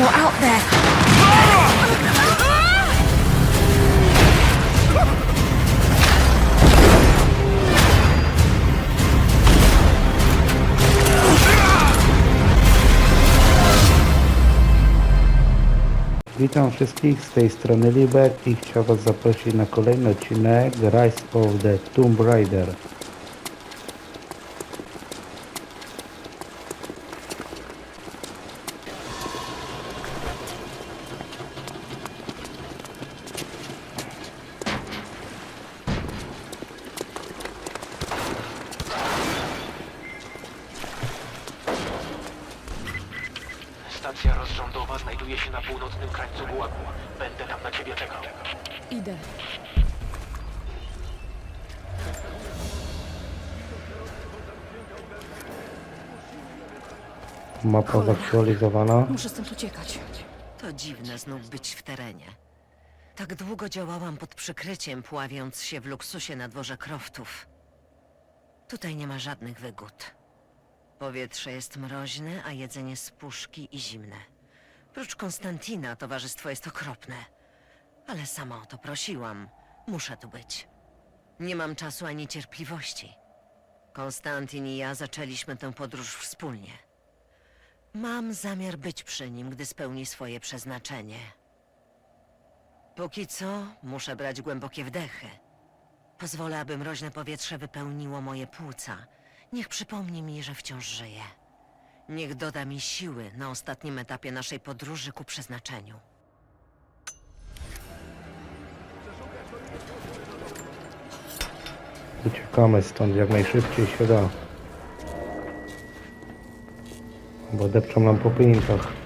more out there. Witam wszystkich z tej strony Libek i chciałbym Was zaprosić na kolejny odcinek Rise of the Tomb Raider. Stacja rozrządowa znajduje się na północnym krańcu Gułagu. Będę tam na ciebie czekał. Idę. Mapa zaktualizowana. Muszę stąd uciekać. To dziwne znów być w terenie. Tak długo działałam pod przykryciem, pławiąc się w luksusie na dworze Croftów. Tutaj nie ma żadnych wygód. Powietrze jest mroźne, a jedzenie z puszki i zimne. Prócz Konstantina towarzystwo jest okropne. Ale sama o to prosiłam. Muszę tu być. Nie mam czasu ani cierpliwości. Konstantin i ja zaczęliśmy tę podróż wspólnie. Mam zamiar być przy nim, gdy spełni swoje przeznaczenie. Póki co, muszę brać głębokie wdechy. Pozwolę, aby mroźne powietrze wypełniło moje płuca. Niech przypomni mi, że wciąż żyję. Niech doda mi siły na ostatnim etapie naszej podróży ku przeznaczeniu. Uciekamy stąd jak najszybciej się da. Bo depczą nam po pininkach.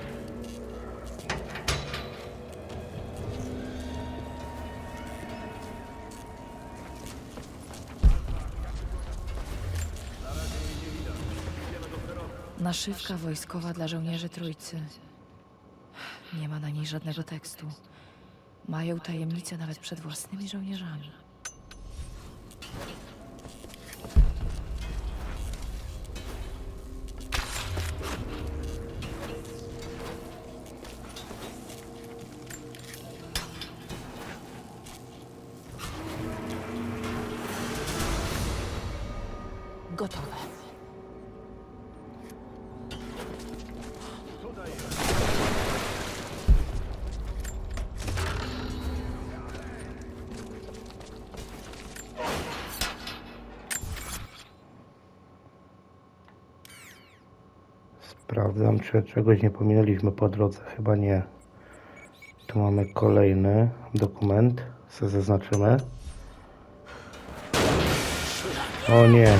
Naszywka wojskowa dla żołnierzy Trójcy. Nie ma na niej żadnego tekstu. Mają tajemnicę nawet przed własnymi żołnierzami. Gotowe. Sprawdzam, czy czegoś nie pominęliśmy po drodze. Chyba nie. Tu mamy kolejny dokument. Co zaznaczymy? O nie.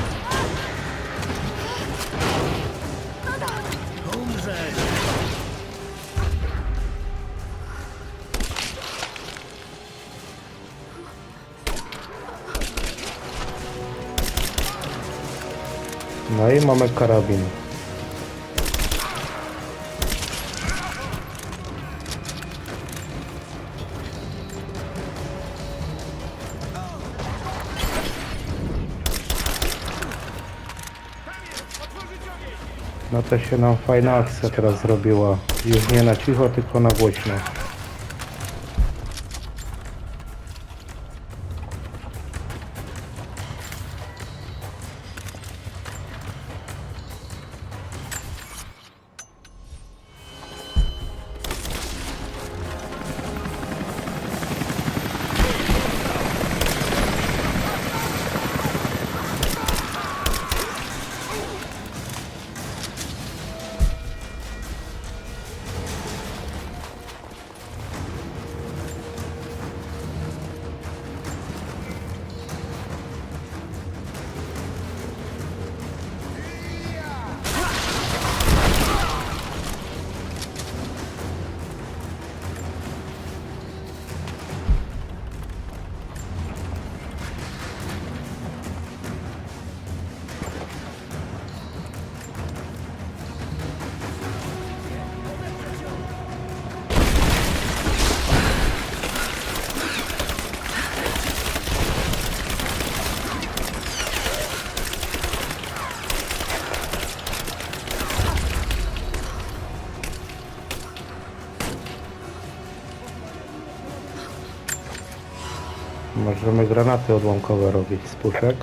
No i mamy karabin. No to się nam fajna akcja teraz zrobiła. Już nie na cicho, tylko na głośno. Możemy granaty odłamkowe robić z puszek.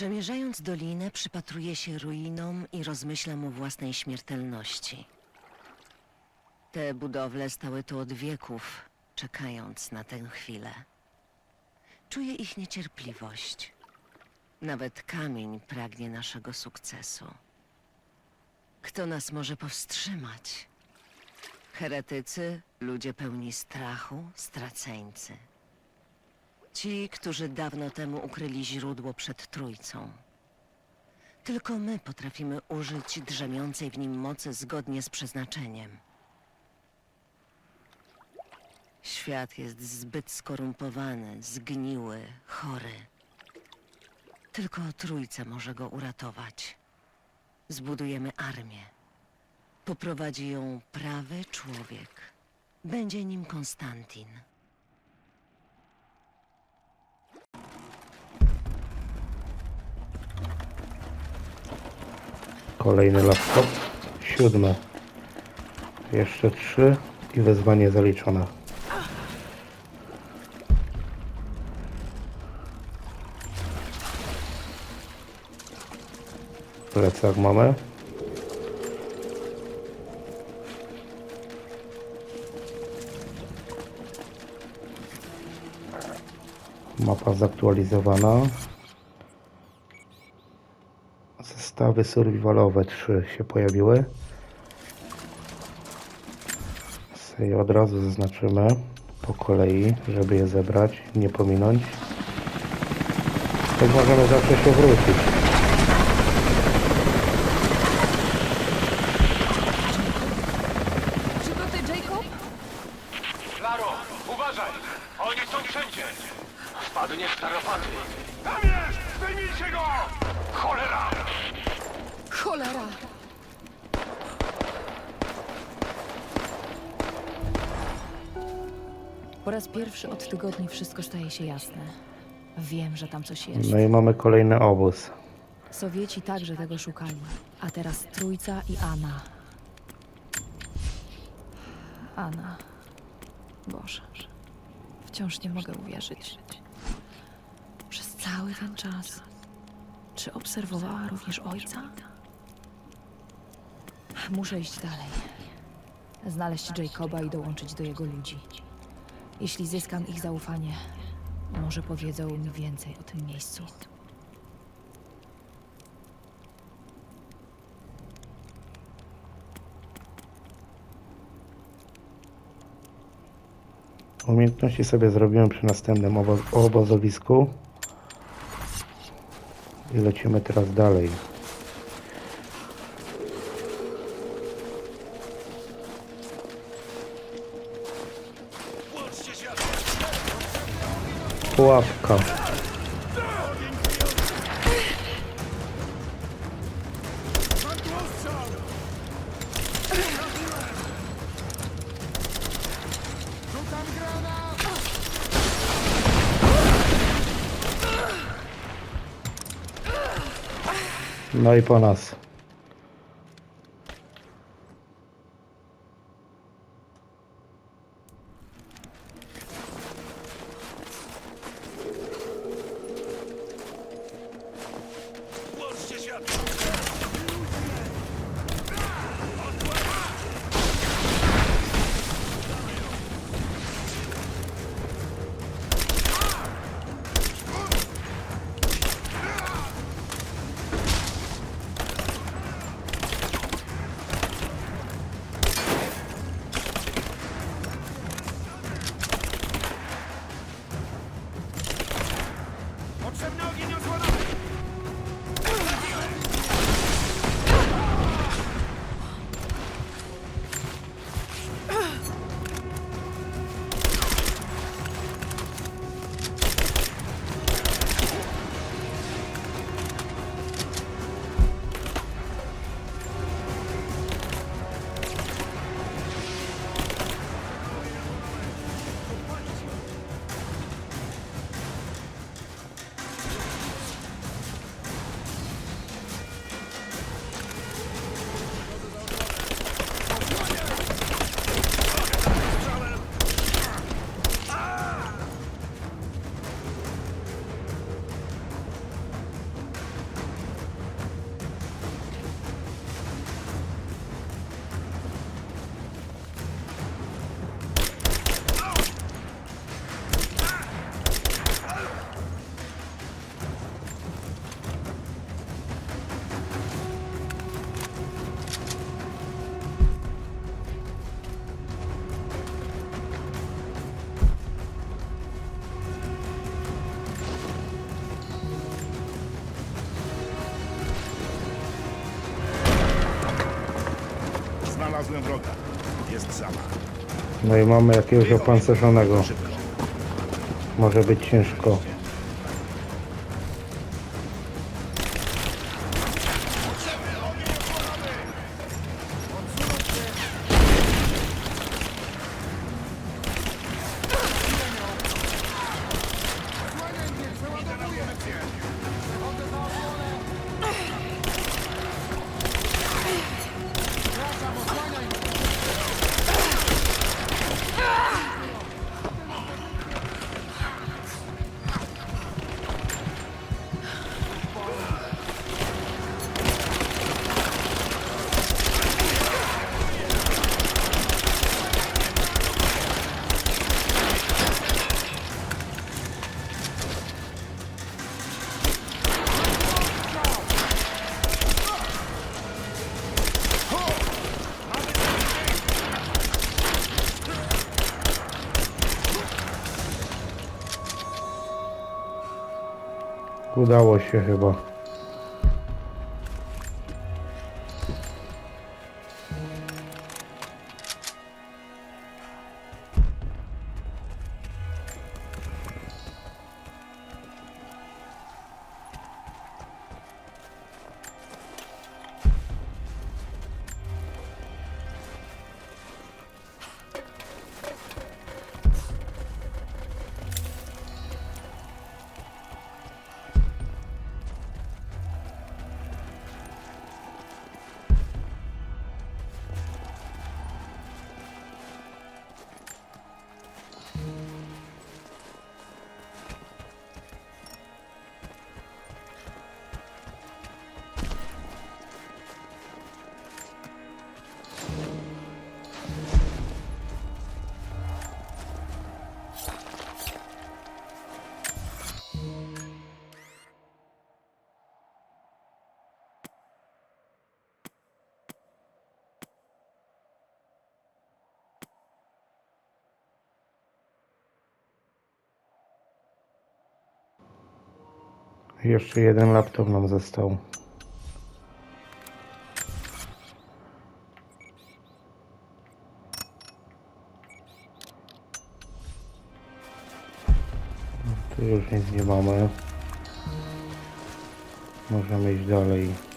Przemierzając dolinę, przypatruję się ruinom i rozmyślam o własnej śmiertelności. Te budowle stały tu od wieków, czekając na tę chwilę. Czuję ich niecierpliwość. Nawet kamień pragnie naszego sukcesu. Kto nas może powstrzymać? Heretycy, ludzie pełni strachu, straceńcy. Ci, którzy dawno temu ukryli źródło przed Trójcą. Tylko my potrafimy użyć drzemiącej w nim mocy zgodnie z przeznaczeniem. Świat jest zbyt skorumpowany, zgniły, chory. Tylko Trójca może go uratować. Zbudujemy armię. Poprowadzi ją prawy człowiek. Będzie nim Konstantin. Kolejny laptop. Siódme. Jeszcze trzy i wezwanie zaliczone. Plecak mamy. Mapa zaktualizowana. Zestawy survivalowe 3 się pojawiły. Sobie od razu zaznaczymy po kolei, żeby je zebrać, nie pominąć. Tak możemy zawsze się wrócić. Staje się jasne. Wiem, że tam coś jest. No i mamy kolejny obóz. Sowieci także tego szukali. A teraz Trójca i Anna. Anna. Boże. Wciąż nie mogę uwierzyć. Przez cały ten czas. Czy obserwowała również ojca? Muszę iść dalej. Znaleźć Jacoba i dołączyć do jego ludzi. Jeśli zyskam ich zaufanie, może powiedzą mi więcej o tym miejscu. Umiejętności sobie zrobiłem przy następnym obo obozowisku. I lecimy teraz dalej. pułapka. No i po nas. No i mamy jakiegoś opancerzonego. Może być ciężko. Udało się chyba. Jeszcze jeden laptop nam został. Tu już nic nie mamy. Możemy iść dalej.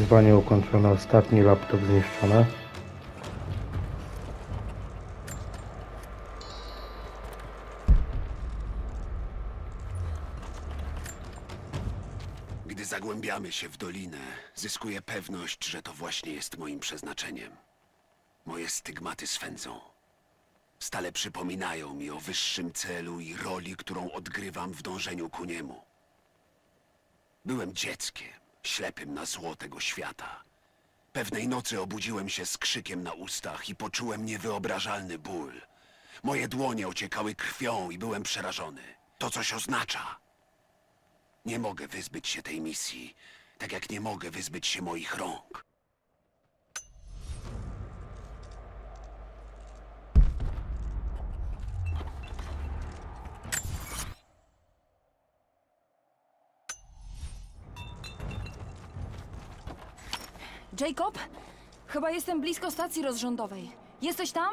Wyzwanie ukończone. Ostatni laptop zniszczony. Gdy zagłębiamy się w dolinę, zyskuję pewność, że to właśnie jest moim przeznaczeniem. Moje stygmaty swędzą. Stale przypominają mi o wyższym celu i roli, którą odgrywam w dążeniu ku niemu. Byłem dzieckiem, ślepym na zło tego świata. Pewnej nocy obudziłem się z krzykiem na ustach i poczułem niewyobrażalny ból. Moje dłonie ociekały krwią i byłem przerażony. To coś oznacza. Nie mogę wyzbyć się tej misji, tak jak nie mogę wyzbyć się moich rąk. Jacob? Chyba jestem blisko stacji rozrządowej. Jesteś tam?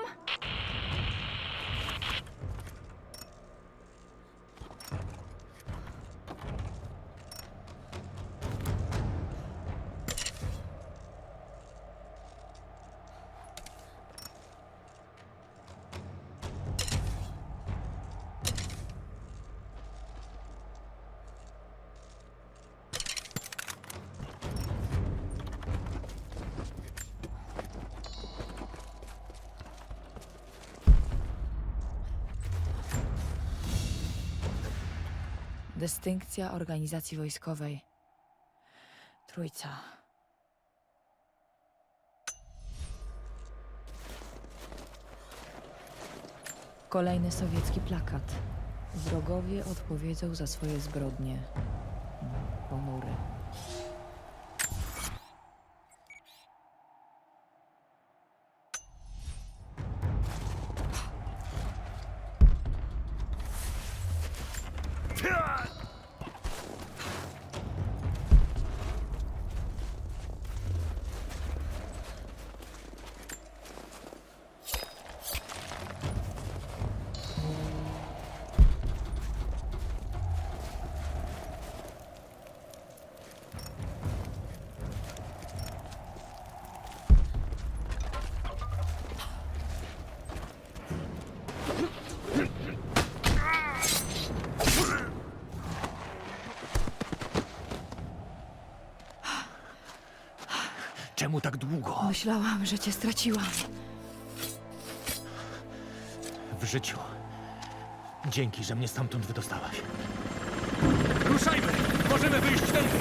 Dystynkcja organizacji wojskowej. Trójca. Kolejny sowiecki plakat. Wrogowie odpowiedzą za swoje zbrodnie. Ponury. Czemu tak długo? Myślałam, że cię straciłam. W życiu. Dzięki, że mnie stamtąd wydostałaś. Ruszajmy! Możemy wyjść tędy!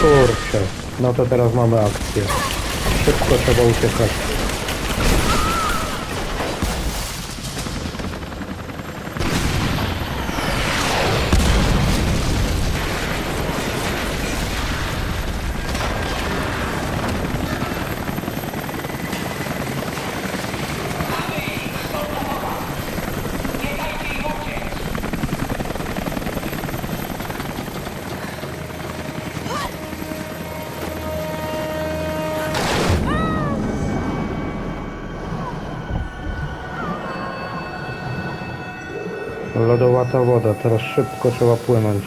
Kurczę. No to teraz mamy akcję. Szybko trzeba uciekać. Teraz szybko trzeba płynąć.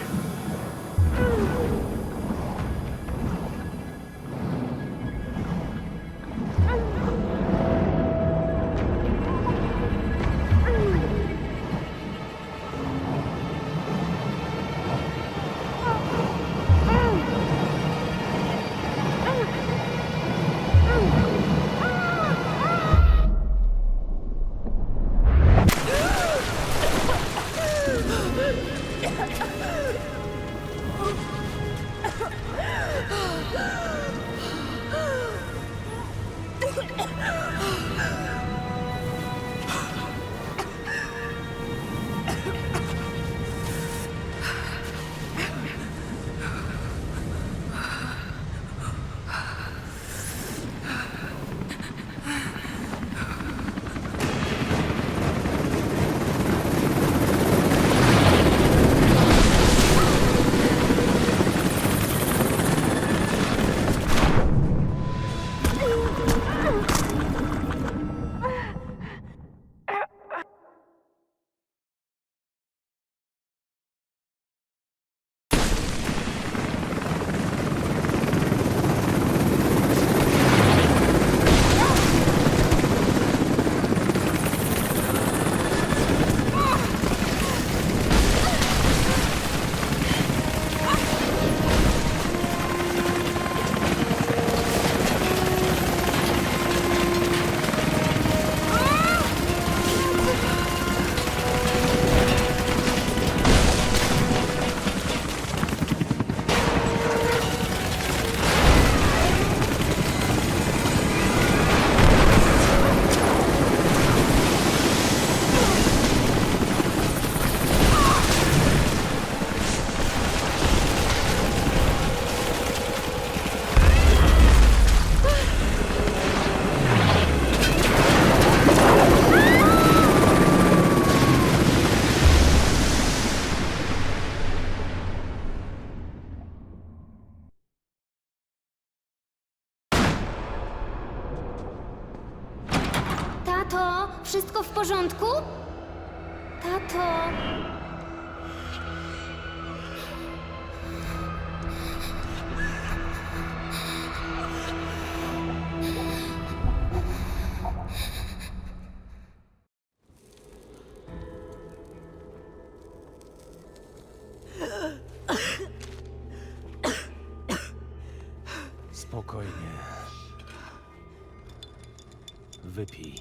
Wypij.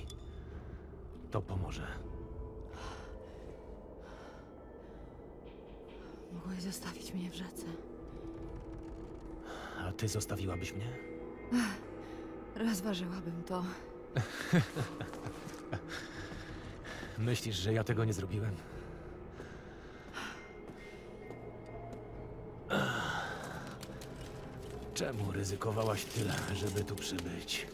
To pomoże. Mogłeś zostawić mnie w rzece. A ty zostawiłabyś mnie? Rozważyłabym to. Myślisz, że ja tego nie zrobiłem? Czemu ryzykowałaś tyle, żeby tu przybyć?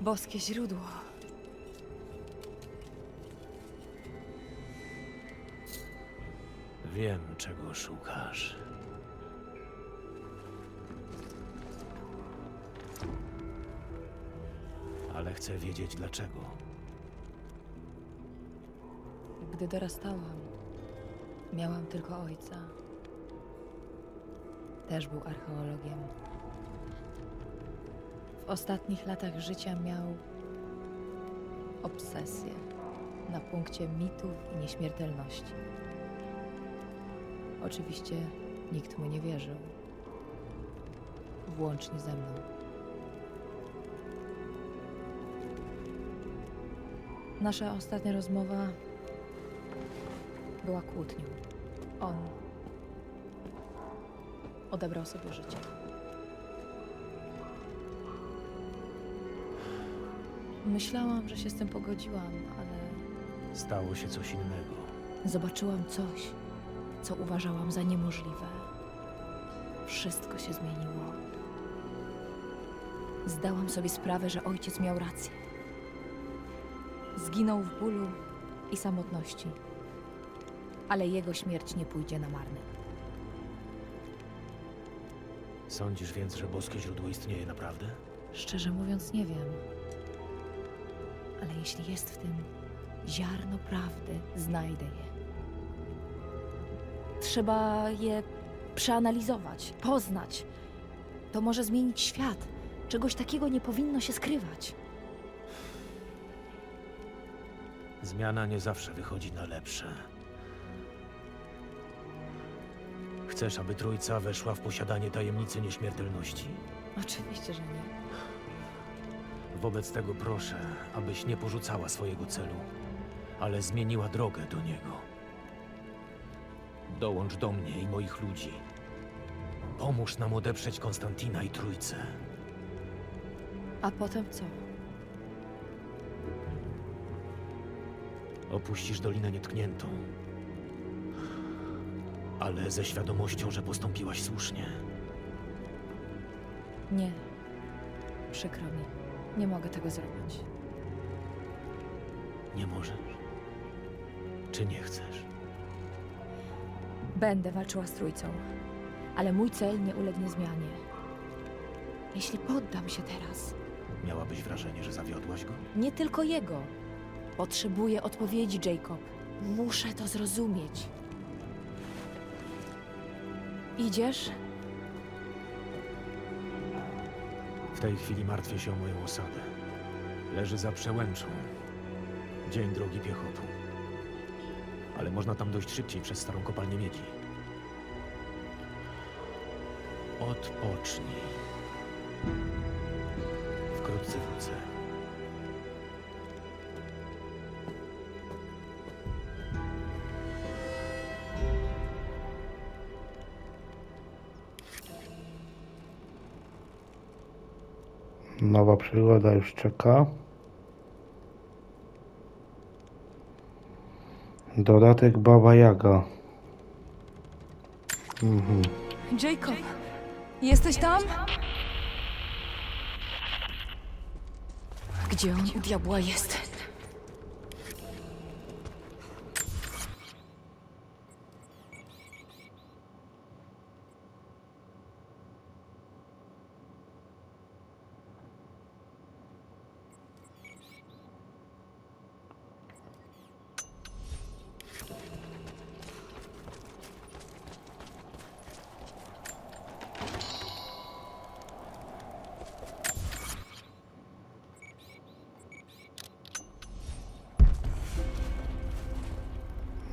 Boskie źródło. Wiem, czego szukasz. Ale chcę wiedzieć dlaczego. Gdy dorastałam, miałam tylko ojca. Też był archeologiem. Ostatnich latach życia miał obsesję na punkcie mitów i nieśmiertelności. Oczywiście nikt mu nie wierzył, włącznie ze mną. Nasza ostatnia rozmowa była kłótnią. On odebrał sobie życie. Myślałam, że się z tym pogodziłam, ale Stało się coś innego. zobaczyłam coś, co uważałam za niemożliwe. Wszystko się zmieniło. Zdałam sobie sprawę, że ojciec miał rację. Zginął w bólu i samotności, ale jego śmierć nie pójdzie na marne. Sądzisz więc, że boskie źródło istnieje naprawdę? Szczerze mówiąc, nie wiem. Ale jeśli jest w tym ziarno prawdy, znajdę je. Trzeba je przeanalizować, poznać. To może zmienić świat. Czegoś takiego nie powinno się skrywać. Zmiana nie zawsze wychodzi na lepsze. Chcesz, aby trójca weszła w posiadanie tajemnicy nieśmiertelności? Oczywiście, że nie. Wobec tego proszę, abyś nie porzucała swojego celu, ale zmieniła drogę do niego. Dołącz do mnie i moich ludzi. Pomóż nam odeprzeć Konstantina i trójcę. A potem co? Opuścisz Dolinę Nietkniętą. Ale ze świadomością, że postąpiłaś słusznie. Nie. Przykro mi. Nie mogę tego zrobić. Nie możesz? Czy nie chcesz? Będę walczyła z trójcą, ale mój cel nie ulegnie zmianie. Jeśli poddam się teraz, Miałabyś wrażenie, że zawiodłaś go? nie tylko jego. Potrzebuję odpowiedzi, Jacob. Muszę to zrozumieć. Idziesz? W tej chwili martwię się o moją osadę. Leży za przełęczą. Dzień drogi piechotą. Ale można tam dojść szybciej przez starą kopalnię miedzi. Odpocznij. Wkrótce wrócę. Nowa przygoda już czeka. Dodatek Baba Jaga. Mhm. Jacob, jesteś tam? Gdzie on u diabła jest?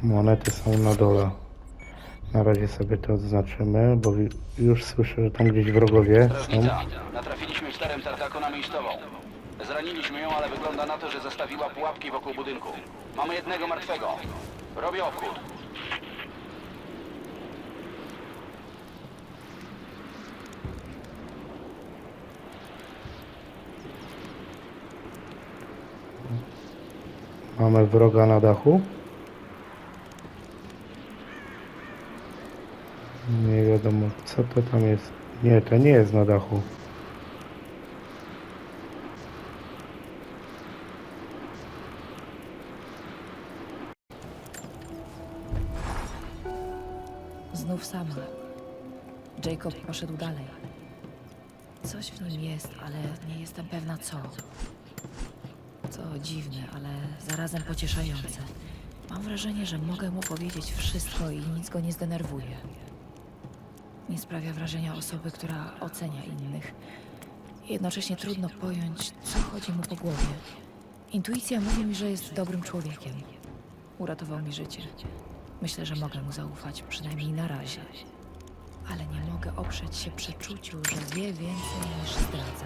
Monety są na dole. Na razie sobie to odznaczymy, bo ju- już słyszę, że tam gdzieś wrogowie są. Kierownica, natrafiliśmy w terem tartaku na miejscową. Zraniliśmy ją, ale wygląda na to, że zastawiła pułapki wokół budynku. Mamy jednego martwego. Robię obchód. Mamy wroga na dachu. Nie wiadomo, co to tam jest. Nie, to nie jest na dachu. Znów sama. Jacob poszedł dalej. Coś w nim jest, ale nie jestem pewna co. To dziwne, ale zarazem pocieszające. Mam wrażenie, że mogę mu powiedzieć wszystko i nic go nie zdenerwuje. Nie sprawia wrażenia osoby, która ocenia innych. Jednocześnie trudno pojąć, co chodzi mu po głowie. Intuicja mówi mi, że jest dobrym człowiekiem. Uratował mi życie. Myślę, że mogę mu zaufać, przynajmniej na razie. Ale nie mogę oprzeć się przeczuciu, że wie więcej niż zdradza.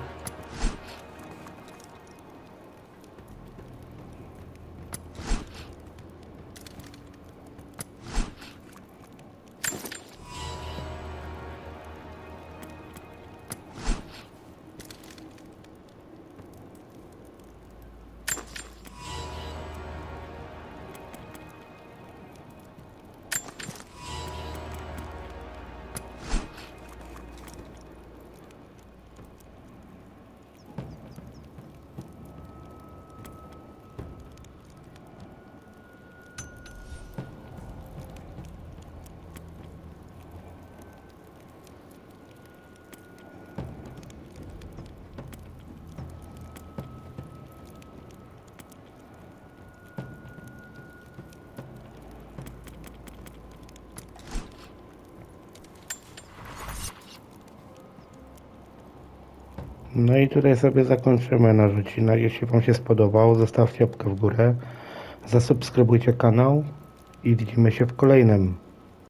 No i tutaj sobie zakończymy odcinek. Jeśli Wam się spodobał, zostawcie łapkę w górę, zasubskrybujcie kanał i widzimy się w kolejnym.